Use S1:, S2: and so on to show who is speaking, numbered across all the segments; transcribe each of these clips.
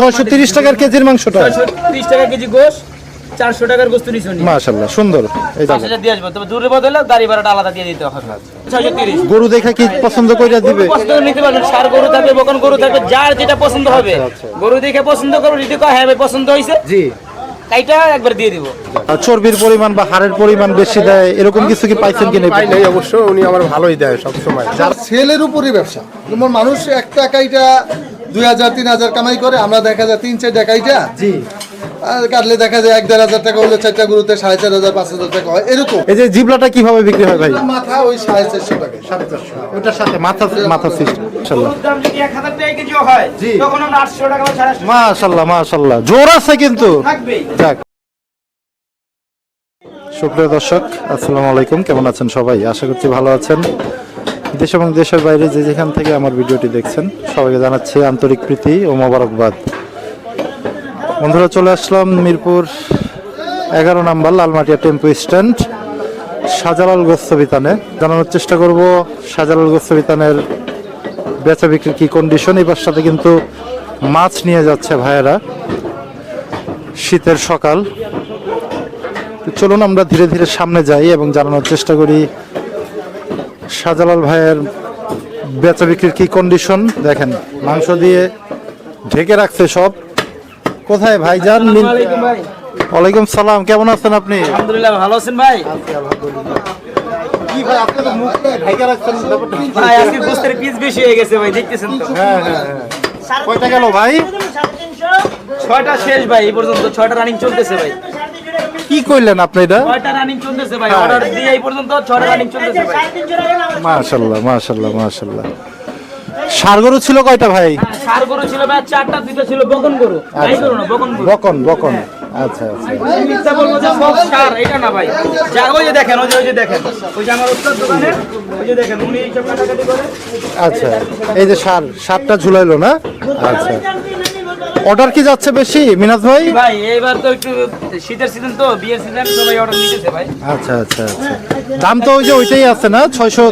S1: ছয়শো তিরিশ টাকার কেজির মাংসটা।
S2: ত্রিশ টাকা কেজি গোস চারশো টাকার গোস্ত নিচ্ছি
S1: মাশাল্লাহ সুন্দর। এই দেখেন
S2: হাজার দিয়ে আসব তবে দূরের বদলে গাড়ি ভাড়াটা আলাদা দিয়ে দিতে হবে।
S1: গরু দেখে কি পছন্দ করে দিবে?
S2: পছন্দ নিতে পারবেন সার গরু থাকবে বকন গরু থাকবে যার যেটা পছন্দ হবে। গরু দেখে পছন্দ করব যদি কয় হ্যাঁ ভাই পছন্দ হয়েছে
S1: জি।
S2: তাইটা একবার দিয়ে দিব।
S1: আর চর্বির পরিমাণ বা হাড়ের পরিমাণ বেশি দেয় এরকম কিছু কি পাইছেন কিনা
S3: পাই নাই অবশ্য উনি আমার ভালোই দেয় সবসময়।
S4: যার সেলের উপরই ব্যবসা। যেমন মানুষ একটা টাকাইটা দুই হাজার তিন হাজার কামাই করে আমরা দেখা যায় তিন চার টাকাইটা
S1: জি।
S4: আর কাটলে দেখা যায় এক দেড় হাজার টাকা হলে চারটা গরুতে সাড়ে চার হাজার পাঁচ হাজার টাকা হয় এরকম।
S1: এই যে জিবলাটা কীভাবে বিক্রি হয় ভাই?
S4: মাথা ওই সাড়ে চারশো টাকা
S1: সাড়ে চারশো ওটার সাথে মাথা মাথা সিস্টেম মাশাল্লাহ
S2: হয়
S1: মাশাল্লাহ জোর আছে কিন্তু। যাক। সুপ্রিয় দর্শক আসসালামু আলাইকুম। কেমন আছেন সবাই? আশা করছি ভালো আছেন। দেশ এবং দেশের বাইরে যে যেখান থেকে আমার ভিডিওটি দেখছেন, সবাইকে জানাচ্ছি আন্তরিক প্রীতি ও মোবারকবাদ। বন্ধুরা, চলে আসলাম মিরপুর এগারো number Lalmatia tempo stand, Shahjalal গোস্ত বিতানে। জানানোর চেষ্টা করব, শাহজালাল গোস্ত বিতানের বেচা বিক্রির কি কন্ডিশন এবার সাথে কিন্তু মাছ নিয়ে যাচ্ছে ভাইয়েরা শীতের সকাল। চলুন আমরা ধীরে ধীরে সামনে যাই এবং জানানোর চেষ্টা করি শাহজালাল ভাইয়ের বেচা বিক্রির কি কন্ডিশন দেখেন মাংস দিয়ে ঢেকে রাখছে সব। কোথায় ভাই। যান
S2: ওয়ালাইকুম
S1: সালাম কেমন আছেন আপনি?
S2: আলহামদুলিল্লাহ ভালো আছেন ভাই?
S1: কি ভাই আপনি তো মুখ ঢেকে রাখছেন
S2: ভাই আজকে গোস্তের পিস বেশি হয়ে গেছে ভাই দেখতেছেন তো?
S1: হ্যাঁ হ্যাঁ হ্যাঁ। কয়টা গেল ভাই?
S2: ছয়টা শেষ ভাই এই পর্যন্ত ছয়টা রানিং চলতেছে ভাই।
S1: কি করলেন আপনি এটা?
S2: ছয়টা রানিং চলতেছে ভাই অর্ডার দিয়ে এই পর্যন্ত ছয়টা রানিং চলতেছে ভাই।
S1: মাশাল্লাহ মাশাল্লাহ মাশাল্লাহ। সার গরু ছিল কয়টা ভাই?
S2: সার গরু ছিল ভাই চারটা দুটো ছিল বকন গরু। তাই গরু না বকন গরু।
S1: বকন বকন। আচ্ছা আচ্ছা।
S2: মিথ্যা বলব যে সব সার এটা না ভাই। যা ওই যে দেখেন ওই যে ওই যে দেখেন। ওই যে আমার উত্তর দোকানে ওই যে দেখেন উনি কাটাকাটি করে।
S1: আচ্ছা এই যে সার সারটা ঝুলাইলো না? আচ্ছা। অর্ডার কি যাচ্ছে বেশি মিনাজ ভাই?
S2: ভাই এবার তো একটু শীতের সিজন তো বিয়ের সিজন সবাই অর্ডার নিতেছে ভাই।
S1: আচ্ছা আচ্ছা আচ্ছা। দাম তো ওই যে ওইটাই আছে না? ছয়শো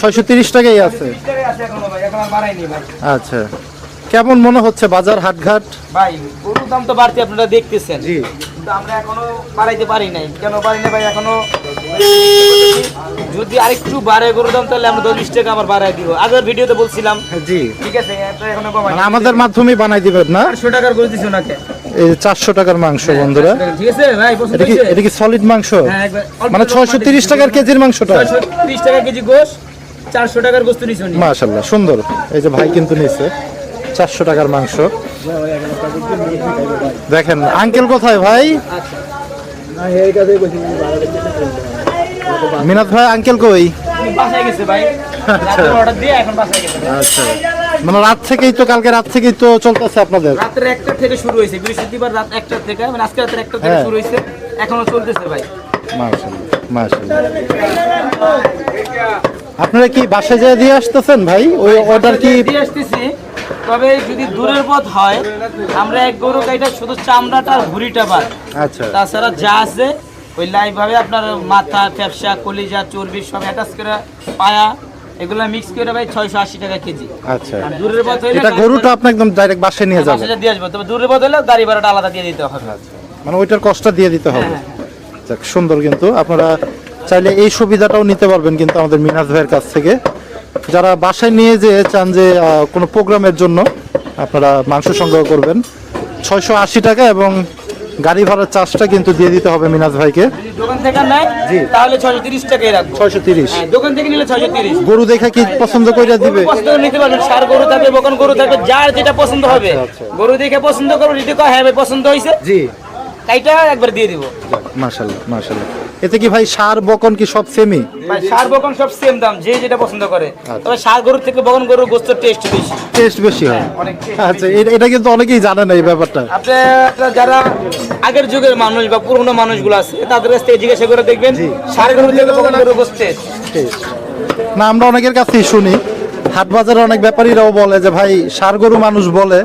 S1: ছয়শো তিরিশ টাকাই আছে।
S2: টাকায় আছে এখন ভাই এখন আর বাড়াইনি ভাই।
S1: আচ্ছা। কেমন মনে হচ্ছে বাজার হাটঘাট?
S2: ভাই গরুর দাম তো বাড়তি আপনারা দেখতেছেন।
S1: জি।
S2: কিন্তু আমরা এখনও বাড়াইতে পারি নাই। কেন পারি না ভাই? এখনও যদি আরেকটু গরুর দাম তাহলে আমরা দশ টাকা আবার বাড়াই দিব। আগের ভিডিওতে বলছিলাম।
S1: জি।
S2: ঠিক আছে এখনও কমাই
S1: মানে আমাদের মাধ্যমেই বানাই দিবেন না?
S2: চারশো টাকার করে দিছি ওনাকে।
S1: এই চারশো টাকার মাংস বন্ধুরা।
S2: ঠিক আছে ভাই
S1: এটা কি সলিড মাংস?
S2: হ্যাঁ,
S1: মানে ছয়শো তিরিশ টাকার কেজির মাংসটা?
S2: ত্রিশ টাকা কেজি গোশ চারশো টাকার গোস্ত নিছি উনি।
S1: মাশাল্লাহ সুন্দর। এই যে ভাই কিন্তু নিয়েছে চারশো টাকার মাংস। দেখেন আঙ্কেল কোথায় ভাই? মিনাত ভাই আঙ্কেল কই? আচ্ছা। মানে রাত থেকেই তো কালকে রাত থেকেই তো চলতেছে আপনাদের?
S2: রাতের একটা থেকে শুরু হয়েছে বৃহস্পতিবার রাত একটা থেকে মানে আজকে রাতের একটা থেকে
S1: হ্যাঁ।
S2: শুরু হয়েছে এখনও চলতেছে ভাই।
S1: আপনারা কি বাসায় যেয়ে দিয়ে আসতেছেন ভাই? ওই অর্ডার কি
S2: দিয়ে আসতেছি তবে যদি দূরের পথ হয় আমরা এক গরু গাইটা শুধু চামড়াটা আর ভুড়িটা বাদ।
S1: আচ্ছা।
S2: তাছাড়া যা আছে ওই লাইভ ভাবে আপনার মাথা ফ্যাপসা কলিজা চর্বি সব অ্যাটাচ করে পায়া এগুলো মিক্স করে ভাই ছয়শো আশি টাকা কেজি।
S1: আচ্ছা।
S2: আর দূরের পথ হইলে
S1: এটা গরুটা আপনি একদম ডাইরেক্ট বাসায় নিয়ে যাবেন
S2: বাসায় দিয়ে আসব। তবে দূরের পথ হলে গাড়ি ভাড়াটা আলাদা দিয়ে দিতে হবে।
S1: মানে ওইটার কষ্ট দিয়ে দিতে হবে।
S2: হ্যাঁ,
S1: যাক সুন্দর কিন্তু। আপনারা চাইলে এই সুবিধাটাও নিতে পারবেন কিন্তু আমাদের মিনাজ ভাইয়ের কাছ থেকে। যারা বাসায় নিয়ে যে চান যে কোনো প্রোগ্রামের জন্য আপনারা মাংস সংগ্রহ করবেন। ছয়শো আশি টাকা এবং গাড়ি ভাড়ার চার্জটা কিন্তু দিয়ে দিতে হবে মিনাজ ভাইকে।
S2: দোকান থেকে তাহলে টাকাই রাখব। হ্যাঁ, দোকান থেকে নিলে ছয়শো তিরিশ।
S1: গরু দেখে কি পছন্দ করে দিবে?
S2: পছন্দ করে নিতে পারবেন। সার গরু থাকবে বকন গরু থাকবে যার যেটা পছন্দ হবে।
S1: আচ্ছা।
S2: গরু দেখে পছন্দ করব যদি কয় হ্যাঁ পছন্দ হয়েছে
S1: জি।
S2: তাইটা একবার দিয়ে দিব।
S1: এতে কি ভাই সার বকন কি সব সেমি
S2: ভাই সার বকন সব সেম দাম যে যেটা পছন্দ করে।
S1: আচ্ছা।
S2: তবে সার গরুর থেকে বকন গরুর গোস্তের টেস্ট বেশি।
S1: টেস্ট বেশি হয়। আচ্ছা এটা- এটা কিন্তু অনেকেই জানে না এই ব্যাপারটা।
S2: আপনি যারা আগের যুগের মানুষ বা পুরনো মানুষগুলো আছে তাদের কাছ থেকে জিজ্ঞাসা করে দেখবেন সার গরুর থেকে বকন গরুর গোস্ত taste।
S1: টেস্ট না আমরা অনেকের কাছেই শুনি। হাট বাজারে অনেক ব্যাপারীরাও বলে যে ভাই সার গরু মানুষ বলে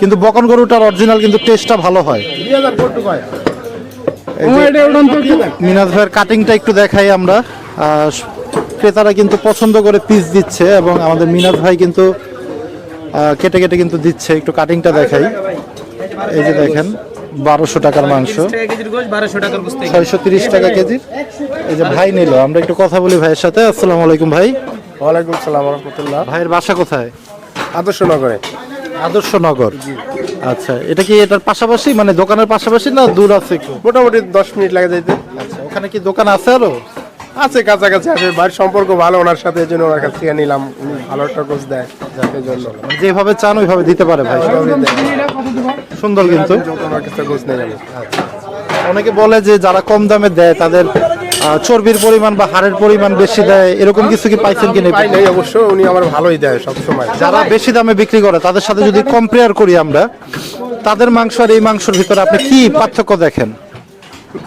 S1: কিন্তু বকন গরুটার অরিজিনাল কিন্তু টেস্টটা ভালো হয়। মিনাজ ভাইয়ের কাটিংটা একটু দেখাই আমরা। ক্রেতারা কিন্তু পছন্দ করে পিস দিচ্ছে এবং আমাদের মিনাজ ভাই কিন্তু কেটে কেটে কিন্তু দিচ্ছে। একটু কাটিংটা দেখাই। এই যে দেখেন বারোশো টাকার মাংস। ছয়শো তিরিশ টাকা কেজির এই যে ভাই নিল। আমরা একটু কথা বলি ভাইয়ের সাথে। আসসালামু আলাইকুম ভাই।
S3: ওয়ালাইকুম সালাম রহমতুল্লাহ।
S1: ভাইয়ের বাসা কোথায়?
S3: আদর্শ নগরে।
S1: আদর্শ নগর। আচ্ছা এটা কি এটার পাশাপাশি? মানে দোকানের পাশাপাশি না দূর আছে একটু?
S3: মোটামুটি দশ মিনিট লাগে যাইতে।
S1: আচ্ছা ওখানে কি দোকান আছে আরও?
S3: আছে কাছাকাছি আছে। বাড়ির সম্পর্ক ভালো ওনার সাথে এই জন্য ওনার কাছ থেকে নিলাম। উনি ভালো একটা কোচ দেয় এই জন্য।
S1: মানে যেভাবে চান ওইভাবে দিতে পারে ভাই। সুন্দর কিন্তু।
S3: ওনার কাছে কোচ নেই আমি।
S1: অনেকে বলে যে যারা কম দামে দেয় তাদের চর্বির পরিমাণ বা হাড়ের পরিমাণ বেশি দেয় এরকম কিছু কি পাইছেন কিনা
S3: পাই নাই অবশ্য উনি আমার ভালোই দেয় সবসময়।
S1: যারা বেশি দামে বিক্রি করে তাদের সাথে যদি কম্পেয়ার করি আমরা তাদের মাংস আর এই মাংসের ভিতরে আপনি কি পার্থক্য দেখেন?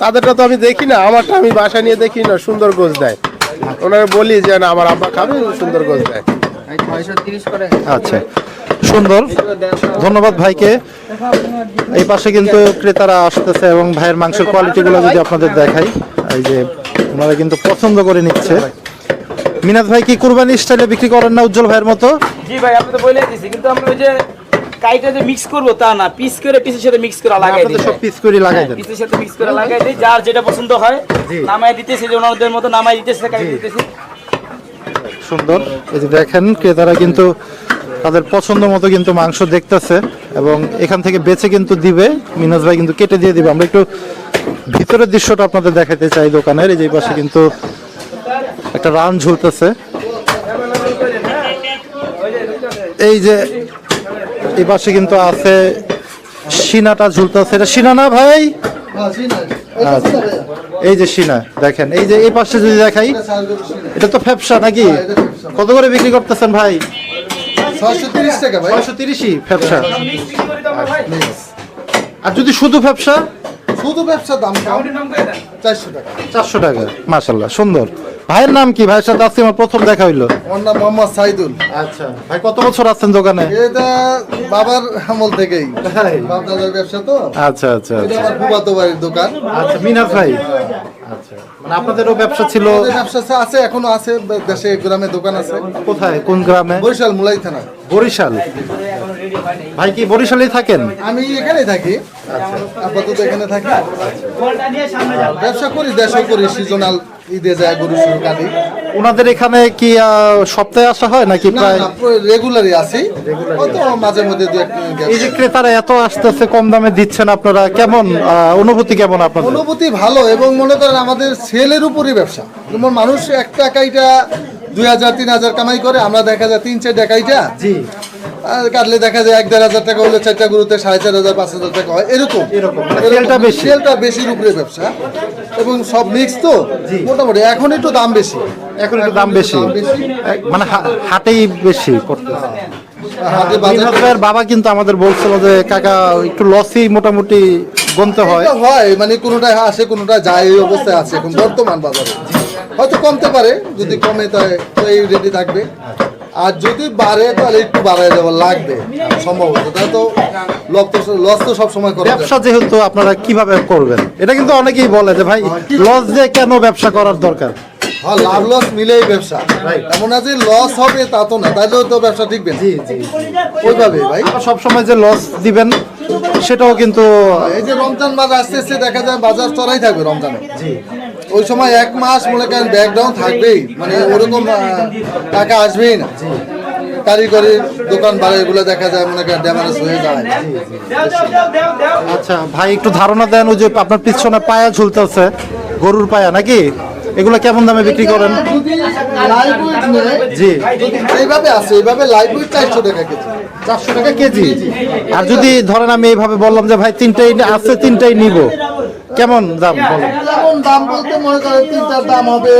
S3: তাদেরটা তো আমি দেখি না আমারটা আমি বাসায় নিয়ে দেখি না সুন্দর গোছ দেয়। ওনাকে বলি যে না আমার আব্বা খাবে সুন্দর গোছ দেয়।
S1: আচ্ছা সুন্দর। ধন্যবাদ ভাইকে। এই পাশে কিন্তু ক্রেতারা আসতেছে এবং ভাইয়ের মাংসের কোয়ালিটিগুলো যদি আপনাদের দেখাই এই যে ওনারা কিন্তু পছন্দ করে নিচ্ছে। মিনাদ ভাই কি কুরবানি স্টাইলে বিক্রি করেন না উজ্জ্বল ভাইয়ের মতো?
S2: জি ভাই আপনি তো বলে দিছি কিন্তু আমরা ওই যে কাইটা যে মিক্স করব তা না পিস করে পিসের সাথে মিক্স করে লাগাই দিই
S1: সব পিস করে লাগাই দেন।
S2: পিসের সাথে মিক্স করে লাগাই দিই যার যেটা পছন্দ হয়। নামাই দিতেছি যে ওনাদের মতো নামাই দিতেছে কাই দিতেছি।
S1: সুন্দর। এই যে দেখেন ক্রেতারা কিন্তু তাদের পছন্দ মতো কিন্তু মাংস দেখতেছে এবং এখান থেকে বেছে কিন্তু দিবে। মিনাজ ভাই কিন্তু কেটে দিয়ে দিবে। আমরা একটু ভিতরের দৃশ্যটা আপনাদের দেখাতে চাই দোকানের এই যে পাশে কিন্তু একটা রান ঝুলতেছে। এই যে এই পাশে কিন্তু আছে সিনাটা ঝুলতেছে। এটা সিনা না ভাই?
S4: হ্যাঁ, এই
S1: যে সিনা দেখেন এই যে এই পাশে যদি দেখাই
S4: এটা
S1: তো ফ্যাপসা নাকি। কত করে বিক্রি করতেছেন ভাই?
S4: ছয়শো তিরিশ টাকা ভাই।
S1: ছয়শো তিরিশই ফ্যাপসা। আর যদি শুধু ফ্যাপসা?
S4: শুধু ব্যবসা দাম চারশো টাকা।
S1: চারশো টাকা মাশাল্লাহ সুন্দর। ভাইয়ের নাম কি? ভাইয়ের সাথে আজকে আমার প্রথম দেখা হইল।
S4: ওর নাম মোহাম্মদ সাইদুল।
S1: আচ্ছা ভাই কত বছর আছেন দোকানে?
S4: এটা বাবার আমল থেকেই। বাপ দাদার ব্যবসা তো।
S1: আচ্ছা আচ্ছা
S4: এটা
S1: আচ্ছা।
S4: আমার ফুফাতো বাড়ির দোকান।
S1: আচ্ছা ভাই। আচ্ছা মানে আপনাদেরও ব্যবসা ছিল?
S4: ব্যবসা আছে, আছে এখনও আছে দেশে গ্রামে দোকান আছে।
S1: কোথায়? কোন গ্রামে?
S4: বরিশাল মুলাই থানা।
S1: বরিশাল? ভাই কি বরিশালেই থাকেন?
S4: আমি এখানেই থাকি। আপাতত এখানে থাকি। ব্যবসা করি দেশে করি সিজনাল ঈদে যায় গরু কাটি
S1: ওনাদের এখানে কি সপ্তাহে আসা হয় নাকি প্রায়?
S4: রেগুলারই আছি হয়তো মাঝে মধ্যে
S1: এই যে ক্রেতারা এত আস্তে আস্তে কম দামে দিচ্ছেন আপনারা কেমন অনুভূতি কেমন আপনাদের?
S4: অনুভূতি ভালো এবং মনে করেন আমাদের সেলের উপরই ব্যবসা। যেমন মানুষ এক টাকাইটা দুই হাজার তিন হাজার কামাই করে আমরা দেখা যায় তিন চার টাকাইটা
S1: জি।
S4: আর কাটলে দেখা যায় এক দেড় হাজার টাকা হলে চারটা গরুতে সাড়ে চার হাজার পাঁচ হাজার টাকা হয়। এরকম।
S1: সেলটা বেশি।
S4: সেলটা বেশির উপরে ব্যবসা। এবং সব মিক্স তো? মোটামুটি। এখন একটু দাম বেশি।
S1: এখন একটু দাম বেশি। মানে হাটেই বেশি পড়তেছে। মিনহাজ ভাইয়ের বাবা কিন্তু আমাদের বলছিল যে কাকা একটু লসই মোটামুটি গুনতে হয়।
S4: হয়। মানে কোনোটায় আসে কোনোটা যায় এই অবস্থায় আছে এখন বর্তমান বাজারে। হয়তো কমতে পারে যদি কমে তাই এই রেডি থাকবে। আর যদি বাড়ে তাহলে একটু বাড়ায় দেওয়া লাগবে সম্ভবত। তাই তো লস তো লস তো সবসময় করে
S1: ব্যবসা যেহেতু আপনারা কীভাবে করবেন এটা কিন্তু অনেকেই বলে যে ভাই লস দিয়ে কেন ব্যবসা করার দরকার?
S4: হ্যাঁ লাভ লস মিলেই ব্যবসা। এমন না যে লস হবে তা তো না তাহলে তো ব্যবসা টিকবে না। ওইভাবে ভাই।
S1: সবসময় যে লস দিবেন সেটাও কিন্তু
S4: এই যে রমজান মাস আসতে আসতে দেখা যায় বাজার চড়াই থাকবে রমজানে। ওই সময় এক মাস মনে করেন ব্যাকগ্রাউন্ড থাকবেই। মানে ওরকম টাকা আসবেই না। কারিগরি দোকান বাড়ি এগুলো দেখা যায় মনে করেন ড্যামারেজ হয়ে যায়।
S1: আচ্ছা ভাই একটু ধারণা দেন ওই যে আপনার পিছনে পায়া ঝুলতেছে গরুর পায়া নাকি? এগুলো কেমন দামে বিক্রি করেন? জি।
S4: এইভাবে আছে এইভাবে লাইভ ওয়েট চারশো টাকা কেজি।
S1: চারশো টাকা কেজি। আর যদি ধরেন আমি এইভাবে বললাম যে ভাই তিনটাই আছে তিনটাই নিব। কেমন দাম বলেন?
S4: যেমন দাম বলতে মনে করেন তিনটার দাম হবে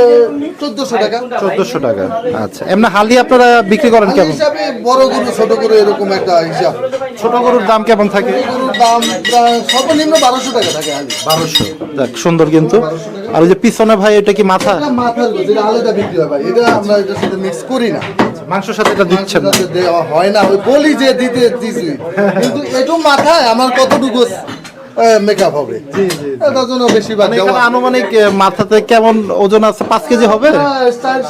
S4: চোদ্দশো টাকা।
S1: চোদ্দশো টাকা। আচ্ছা এমনি হালি আপনারা বিক্রি করেন কেমন?
S4: হিসাবে বড় গরু ছোট গরু এরকম একটা হিসাব।
S1: ছোট গরুর দাম কেমন থাকে?
S4: গরুর দাম প্রায় সর্বনিম্ন বারোশো টাকা থাকে আলি
S1: বারোশো। দেখ সুন্দর কিন্তু। আর ওই যে পিছনে ভাই এটা কি মাথা?
S4: মাথার যেটা আলাদা বিক্রি হয় ভাই। এটা আমরা এটার সাথে মিক্স করি না।
S1: মাংসের সাথে এটা দিচ্ছেন না।
S4: দেওয়া হয় না। ওই বলি যে দিতে দিছি। কিন্তু একটু মাথায় আমার কতটুকু মেকআপ হবে। জন্য
S1: মানে আনুমানিক মাথাতে কেমন ওজন আছে? পাঁচ কেজি হবে?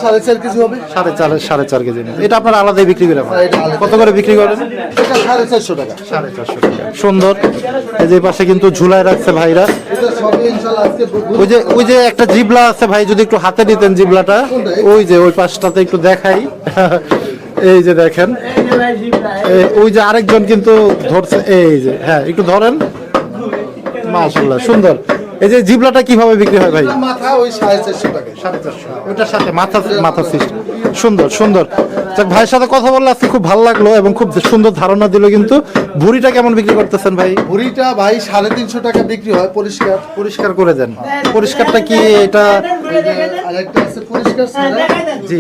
S4: সাড়ে চার কেজি হবে।
S1: সাড়ে চার সাড়ে চার কেজি। এটা আপনার আলাদাই বিক্রি করে
S4: হ্যাঁ,
S1: কত করে বিক্রি করেন
S4: এটা সাড়ে চারশো টাকা।
S1: সাড়ে চারশো টাকা। সুন্দর। এই যে পাশে কিন্তু ঝুলায় রাখছে ভাইরা। ওই যে ওই যে একটা জিবলা আছে ভাই যদি একটু হাতে নিতেন জিবলাটা। ওই যে ওই পাশটাতে একটু দেখাই। এই যে দেখেন। ওই যে আরেকজন কিন্তু ধরছে। এই যে হ্যাঁ একটু ধরেন। মাশাল্লাহ সুন্দর এই যে জিবলাটা কীভাবে বিক্রি হয় ভাই
S4: মাথা ওই সাড়ে চারশো টাকা
S1: সাড়ে চারশো ওইটার সাথে মাথা মাথা সিস্টেম সুন্দর সুন্দর যাক ভাইয়ের সাথে কথা বললে আজকে খুব ভালো লাগল এবং খুব সুন্দর ধারণা দিল কিন্তু ভুড়িটা কেমন বিক্রি করতেছেন ভাই
S4: ভুড়িটা ভাই সাড়ে তিনশো টাকা বিক্রি হয় পরিষ্কার
S1: পরিষ্কার করে দেন পরিষ্কারটা কি এটা
S4: আরেকটা আছে পরিষ্কার
S1: জি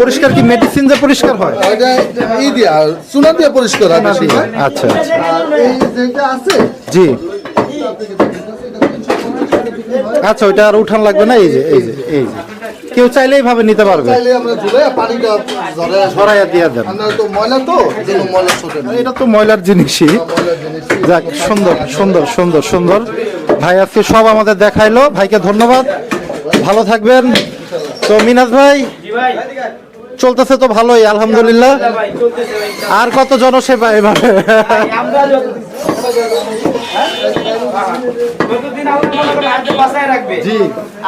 S1: পরিষ্কার কি মেডিসিন যে পরিষ্কার হয়?
S4: ওইটা ই দিয়া চুনা দিয়ে পরিষ্কার হয় বেশি।
S1: আচ্ছা আচ্ছা।
S4: এই যেটা আছে
S1: জি। আচ্ছা ওইটা আর উঠান লাগবে না? এই যে এই যে এই যে। কেউ চাইলেই ভাবে নিতে পারবে।
S4: চাইলে
S1: দিয়ে দেন। এটা তো ময়লার জিনিসই। যাক সুন্দর সুন্দর সুন্দর সুন্দর। ভাই আজকে সব আমাদের দেখাইলো। ভাইকে ধন্যবাদ। ভালো থাকবেন। তো মিনাজ ভাই চলতেছে তো ভালোই আলহামদুলিল্লাহ। আর কত জনসেবা এভাবে
S2: আমরা যত- যতদিন আল্লাহ করেন হাতে বাঁচায় রাখবে
S1: জি।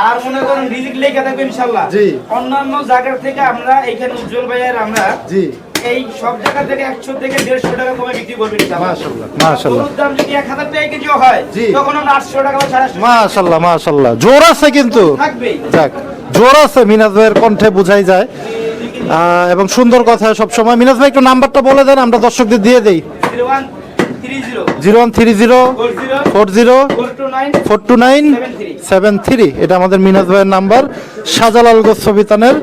S2: আর মনে করেন রিজিক লেখা থাকবে ইনশাল্লাহ। অন্যান্য জায়গার থেকে আমরা এখানে উজ্জ্বল ভাইয়ের আমরা
S1: জি।
S2: এই সব জায়গা থেকে একশো থেকে দেড়শো টাকা কমে বিক্রি করবে
S1: মাশাল্লাহ মাশাল্লাহ।
S2: দাম যদি এক হাজার টাকা কেজিও হয় তখন আমরা আটশো টাকা বা সাড়ে আটশো
S1: মাশাল্লাহ মাশাল্লাহ। জোর আছে কিন্তু।
S2: থাকবে
S1: যাক। জোর আছে মিনাজ ভাইয়ের কণ্ঠে বোঝাই যায়। এবং সুন্দর কথা সব সময় মিনাজ ভাই, একটু নাম্বারটা বলে দেন, আমরা দর্শকদের দিয়ে দেই।
S2: Zero one three zero four zero,
S1: four
S2: two nine
S1: seven three. এটা আমাদের মিনাজ ভাইয়ের নাম্বার। শাহজালাল গোস্ববিতানের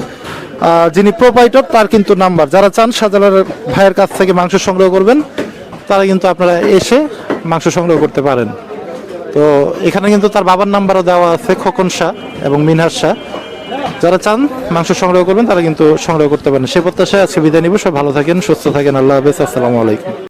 S1: যিনি প্রোপাইটর তার কিন্তু নাম্বার। যারা চান শাহজালাল ভাইয়ের কাছ থেকে মাংস সংগ্রহ করবেন, তারা কিন্তু আপনারা এসে মাংস সংগ্রহ করতে পারেন। তো এখানে কিন্তু তার বাবার নাম্বারও দেওয়া আছে, খোকন শাহ এবং মিনহার শাহ। যারা চান মাংস সংগ্রহ করবেন, তারা কিন্তু সংগ্রহ করতে পারেন। সে প্রত্যাশায় আজকে বিদায় নিব। সব ভালো থাকেন, সুস্থ থাকেন। আল্লাহ হাফেজ। আসসালামু আলাইকুম।